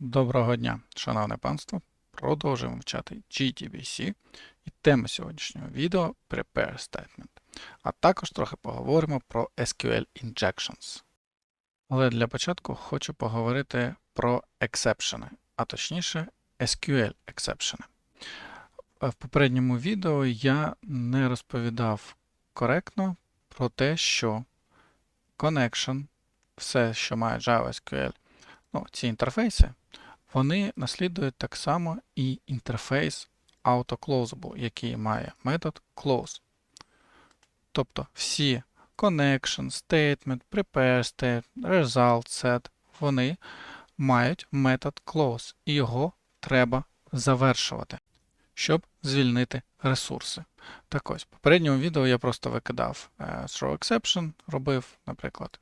Доброго дня, шановне панство. Продовжуємо вивчати GTBC і тема сьогоднішнього відео Prepare Statement. А також трохи поговоримо про SQL Injections. Але для початку хочу поговорити про ексепшени, а точніше SQL ексепшени. В попередньому відео я не розповідав коректно про те, що connection, все, що має JavaSQL, ну, ці інтерфейси, вони наслідують так само і інтерфейс AutoClosable, який має метод close. Тобто всі connection, statement, prepare statement, result set, вони мають метод close, і його треба завершувати, щоб звільнити ресурси. Так ось, в попередньому відео я просто викидав е, throw exception, робив, наприклад,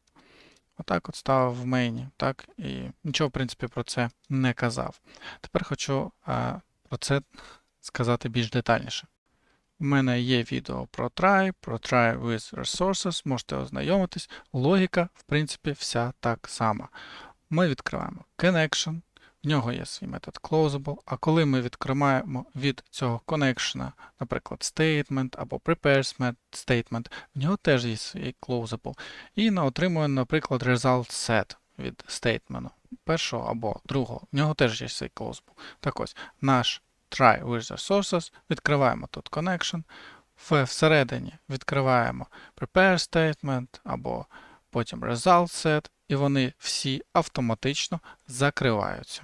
Отак от ставив в мейні, так, і нічого, в принципі, про це не казав. Тепер хочу а, про це сказати більш детальніше. У мене є відео про try, про try with resources, можете ознайомитись. Логіка, в принципі, вся так сама. Ми відкриваємо connection, в нього є свій метод closable, а коли ми відкриваємо від цього connection, наприклад, statement або prepare statement, в нього теж є свій closable. І на отримуємо, наприклад, result set від statement першого або другого. В нього теж є свій closable. Так ось, наш try with resources, відкриваємо тут connection, всередині відкриваємо prepare statement або потім result set, і вони всі автоматично закриваються.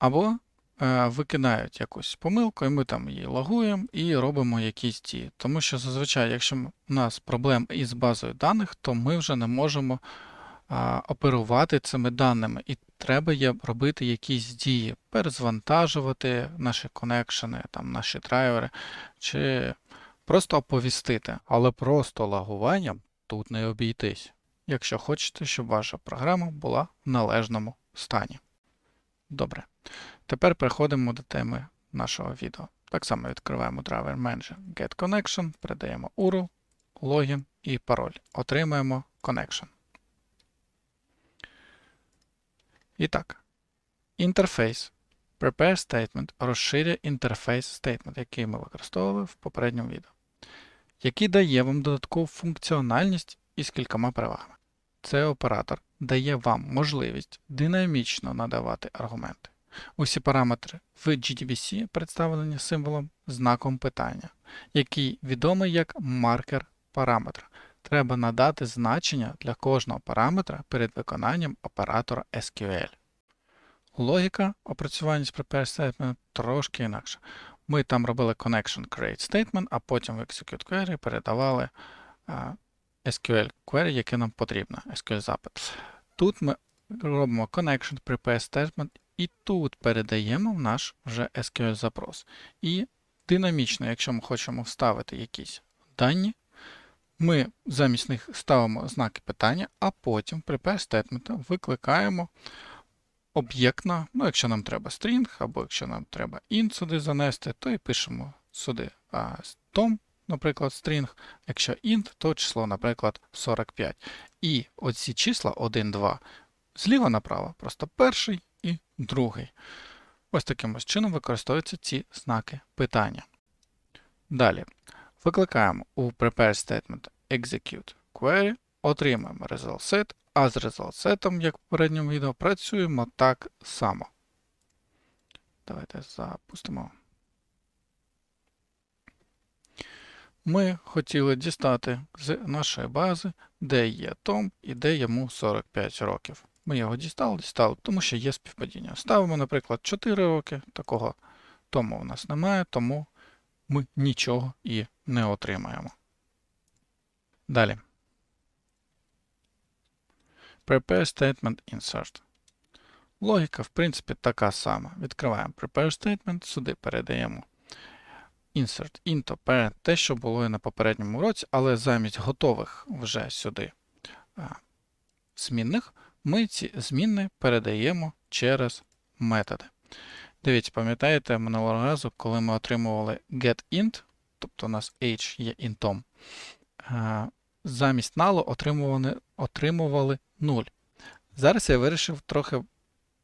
Або е, викидають якусь помилку, і ми там її логуємо і робимо якісь дії. Тому що зазвичай, якщо у нас проблем із базою даних, то ми вже не можемо а, оперувати цими даними, і треба є робити якісь дії, перезвантажувати наші конекшени, там, наші драйвери, чи просто оповістити. Але просто лагуванням тут не обійтись, якщо хочете, щоб ваша програма була в належному стані. Добре. Тепер переходимо до теми нашого відео. Так само відкриваємо Driver Manager Get Connection, передаємо URL, логін і пароль. Отримаємо connection. І так, інтерфейс Prepare Statement розширює інтерфейс Statement, який ми використовували в попередньому відео, який дає вам додаткову функціональність із кількома перевагами. Цей оператор дає вам можливість динамічно надавати аргументи. Усі параметри в GTBC представлені символом знаком питання, який відомий як маркер параметра. Треба надати значення для кожного параметра перед виконанням оператора SQL. Логіка опрацювання з prepare statement трошки інакша. Ми там робили connection create statement, а потім в execute query передавали а, SQL query, яке нам потрібно, SQL запит. Тут ми робимо connection prepare statement і тут передаємо в наш вже SQL запрос. І динамічно, якщо ми хочемо вставити якісь дані, ми замість них ставимо знаки питання, а потім prepare statement викликаємо об'єктно, ну, якщо нам треба string, або якщо нам треба int сюди занести, то і пишемо сюди а, tom, наприклад, string. Якщо int, то число, наприклад, 45. І оці числа 1, 2 зліва направо, просто перший і другий. Ось таким ось чином використовуються ці знаки питання. Далі викликаємо у prepare statement execute query, отримаємо result set, а з result set, як в попередньому відео, працюємо так само. Давайте запустимо. Ми хотіли дістати з нашої бази, де є Том і де йому 45 років. Ми його дістали, дістали, тому що є співпадіння. Ставимо, наприклад, 4 роки, такого тому у нас немає, тому ми нічого і не отримаємо. Далі. Prepare Statement Insert. Логіка, в принципі, така сама. Відкриваємо Prepare Statement, сюди передаємо Insert into parent, те, що було і на попередньому уроці, але замість готових вже сюди змінних, ми ці змінни передаємо через методи. Дивіться, пам'ятаєте минулого разу, коли ми отримували getInt, тобто у нас h є інтом, замість null отримували, отримували 0. Зараз я вирішив трохи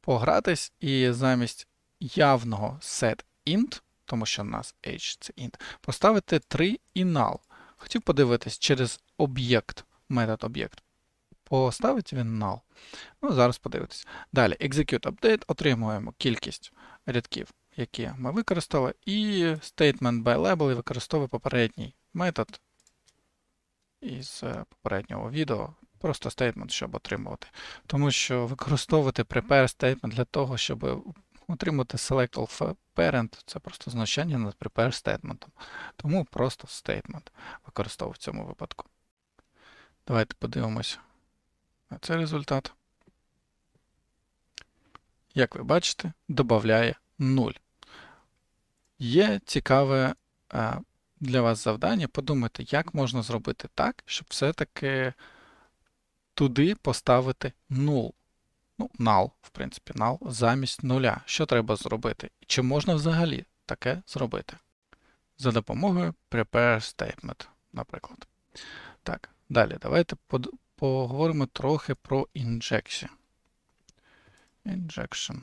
погратись і замість явного setInt, тому що у нас h це int, поставити 3 і null. Хотів подивитись через об'єкт, метод об'єкт. Поставить він null. Ну, зараз подивитись. Далі, execute update, отримуємо кількість рядків, які ми використали, і statement by label використовує попередній метод із е, попереднього відео. Просто statement, щоб отримувати. Тому що використовувати prepare statement для того, щоб отримати select all parent, це просто значення над prepare statement. Тому просто statement використовую в цьому випадку. Давайте подивимось цей результат. Як ви бачите, додає 0. Є цікаве е, для вас завдання подумати, як можна зробити так, щоб все-таки туди поставити 0. Ну, null, в принципі, null замість нуля. Що треба зробити? І Чи можна взагалі таке зробити? За допомогою prepare statement, наприклад. Так, далі давайте поговоримо трохи про injection. Injection.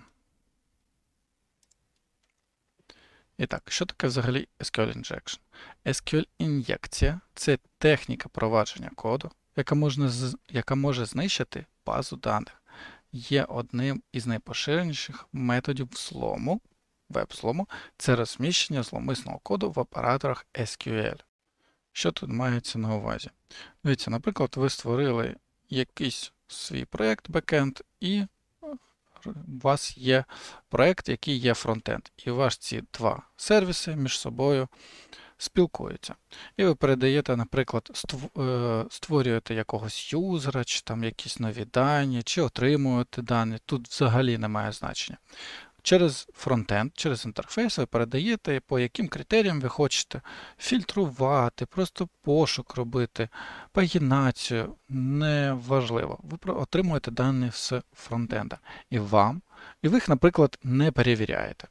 І так, що таке взагалі SQL Injection? SQL ін'єкція це техніка провадження коду, яка, можна, яка може знищити базу даних. Є одним із найпоширеніших методів взлому, веб-злому, це розміщення зломисного коду в операторах SQL. Що тут мається на увазі? Дивіться, наприклад, ви створили якийсь свій проєкт бекенд, і е, у вас є проєкт, який є фронтенд. І у вас ці два сервіси між собою спілкуються. І ви передаєте, наприклад, е, створюєте якогось юзера, чи там якісь нові дані, чи отримуєте дані. Тут взагалі немає значення. Через фронтенд, через інтерфейс ви передаєте, по яким критеріям ви хочете фільтрувати, просто пошук робити, пагінацію, неважливо. Ви отримуєте дані з фронтенда. І вам, і ви їх, наприклад, не перевіряєте.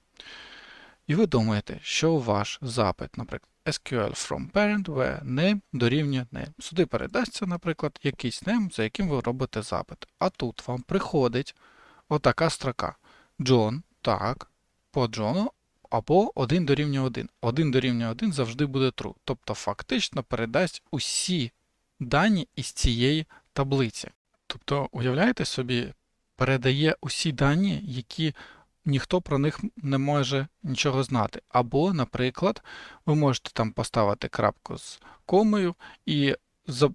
І ви думаєте, що ваш запит, наприклад, SQL from parent where name дорівнює name. Сюди передасться, наприклад, якийсь name, за яким ви робите запит. А тут вам приходить отака строка. John, так, по Джону, або 1 дорівнює 1. 1 дорівнює 1 завжди буде true. Тобто фактично передасть усі дані із цієї таблиці. Тобто, уявляєте собі, передає усі дані, які ніхто про них не може нічого знати. Або, наприклад, ви можете там поставити крапку з комою і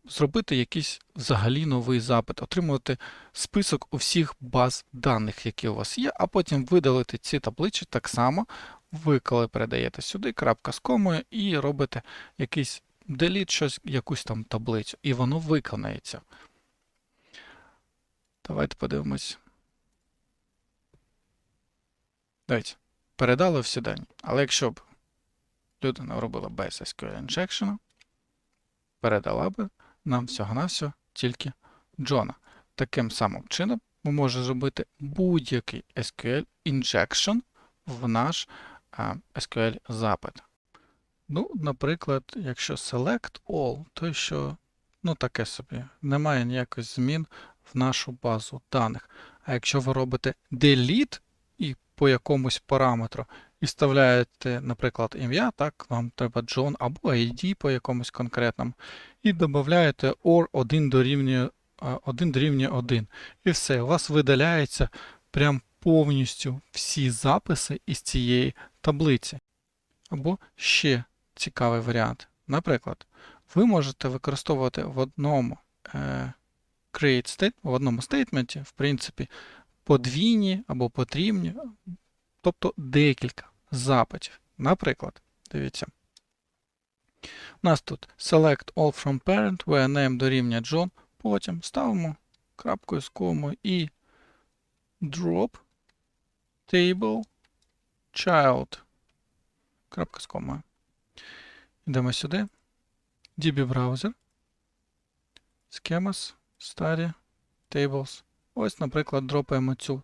зробити якийсь взагалі новий запит, отримувати список усіх баз даних, які у вас є, а потім видалити ці таблички так само. Ви коли передаєте сюди крапка з комою і робите якийсь delete щось, якусь там таблицю, і воно виконається. Давайте подивимось. Дивіться, передали всі дані. Але якщо б людина робила без SQL injection, передала би нам всього-навсього тільки Джона. Таким самим чином ми можемо зробити будь-який SQL injection в наш SQL запит. Ну, наприклад, якщо select all, то що ну таке собі, немає ніяких змін в нашу базу даних. А якщо ви робите delete і по якомусь параметру і вставляєте, наприклад, ім'я, так, вам треба John або ID по якомусь конкретному, і додаєте or 1 дорівнює а, 1 дорівнює 1. І все, у вас видаляється прям повністю всі записи із цієї таблиці. Або ще цікавий варіант. Наприклад, ви можете використовувати в одному е, create state, в одному стейтменті, в принципі, подвійні або потрібні, тобто декілька запитів. Наприклад, дивіться. У нас тут select all from parent, where name дорівнює John, потім ставимо крапкою з комою і drop table child. Крапка з комою. Йдемо сюди. DB браузер. Schemas, Study, Tables. Ось, наприклад, дропаємо цю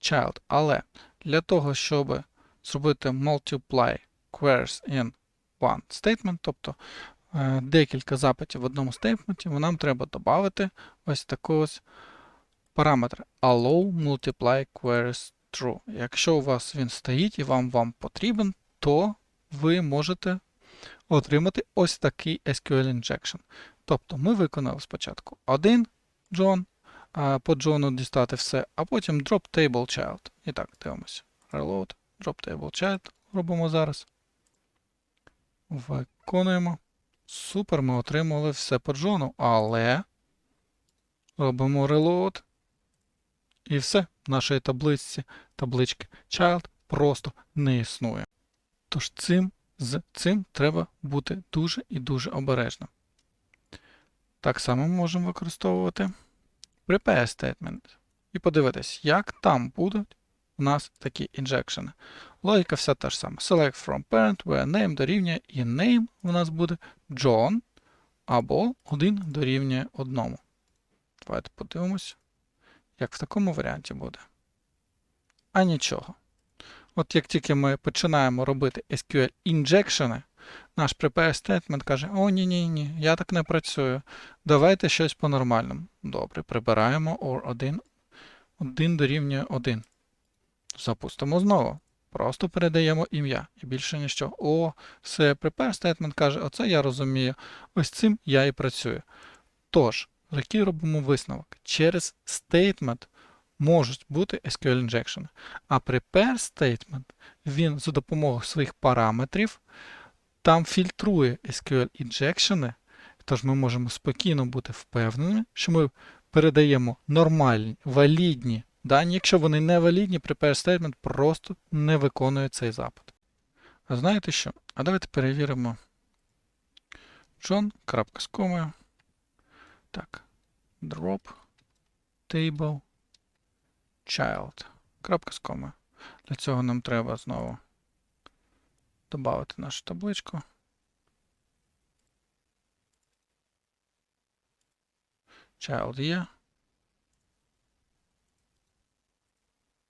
child. Але для того, щоб зробити multiply queries in one statement, тобто е, декілька запитів в одному стейтменті, нам треба додати ось ось параметр allow multiply queries true. Якщо у вас він стоїть і вам, вам потрібен, то ви можете отримати ось такий SQL injection. Тобто ми виконали спочатку один John, по Джону дістати все, а потім drop table child. І так, дивимося. Reload, drop table child робимо зараз. Виконуємо. Супер, ми отримали все по Джону, але робимо reload. І все, в нашої табличці, таблички child просто не існує. Тож цим, з цим треба бути дуже і дуже обережним. Так само можемо використовувати prepare statement і подивитись, як там будуть у нас такі інжекшени. Логіка вся та ж сама. Select from parent, where name дорівнює і name у нас буде John або 1 дорівнює 1. Давайте подивимось, як в такому варіанті буде. А нічого. От як тільки ми починаємо робити SQL інжекшени, наш prepare statement каже: О, ні, ні, ні, я так не працюю. Давайте щось по-нормальному. Добре, прибираємо or 1, 1 дорівнює 1. Запустимо знову. Просто передаємо ім'я і більше нічого. О, все, prepare statement каже, оце я розумію. Ось цим я і працюю. Тож, який робимо висновок? Через statement можуть бути SQL injection. А prepare statement, він за допомогою своїх параметрів там фільтрує SQL injection, тож ми можемо спокійно бути впевненими, що ми передаємо нормальні, валідні дані. Якщо вони не валідні, prepare statement просто не виконує цей запит. А знаєте що? А давайте перевіримо John, крапка з комою. Так, drop table child. Крапка з комою. Для цього нам треба знову додати нашу табличку. Child є.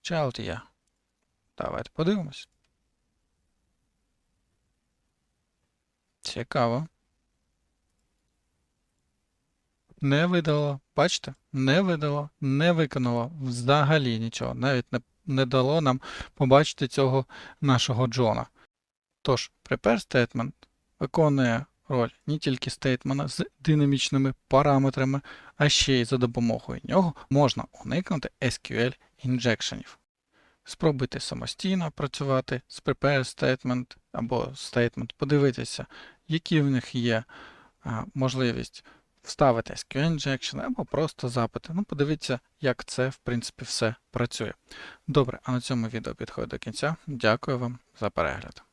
Child є. Давайте подивимось. Цікаво. Не видало. Бачите? Не видало, не виконало взагалі нічого. Навіть не, не дало нам побачити цього нашого Джона. Тож, prepare statement виконує роль не тільки стейтмена з динамічними параметрами, а ще й за допомогою нього можна уникнути SQL інжекшенів. Спробуйте самостійно працювати з prepare statement або statement, подивитися, які в них є а, можливість вставити SQL injection або просто запити. Ну, подивіться, як це, в принципі, все працює. Добре, а на цьому відео підходить до кінця. Дякую вам за перегляд.